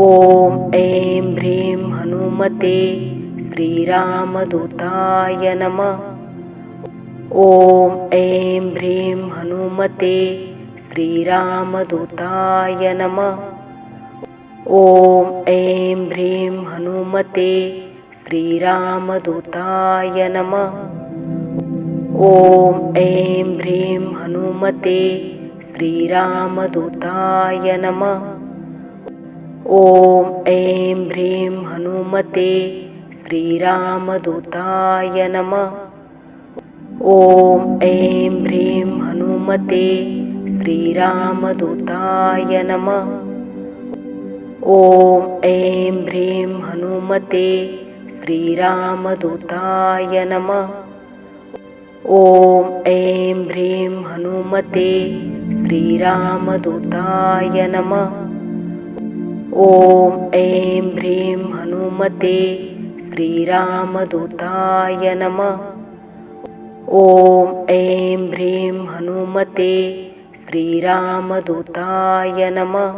ॐ ऐं ह्रीं हनुमते श्रीरामदूताय नमः। ॐ ऐं ह्रीं हनुमते श्रीरामदूताय ॐ ऐं ह्रीं हनुमते श्रीरामदूताय नमः। ॐ ऐं ह्रीं हनुमते श्रीरामदूताय नमः ॐ ऐं ह्रीं हनुमते श्रीरामदूताय नमः। ॐ ऐं ह्रीं हनुमते श्रीरामदूताय नमः। ॐ ऐं ह्रीं हनुमते श्रीरामदूताय नमः। ॐ ऐं ह्रीं हनुमते श्रीरामदूताय नमः ॐ ऐं ह्रीं हनुमते श्रीरामदूताय नमः। ॐ ऐं ह्रीं हनुमते श्रीरामदूताय नमः।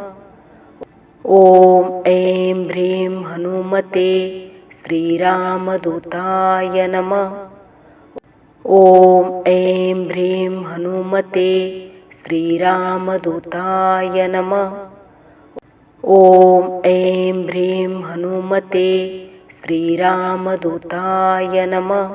ॐ ऐं ह्रीं हनुमते श्रीरामदूताय नमः। ॐ ऐं ह्रीं हनुमते श्रीरामदूताय नमः ॐ ऐं ह्रीं हनुमते श्रीरामदूताय नमः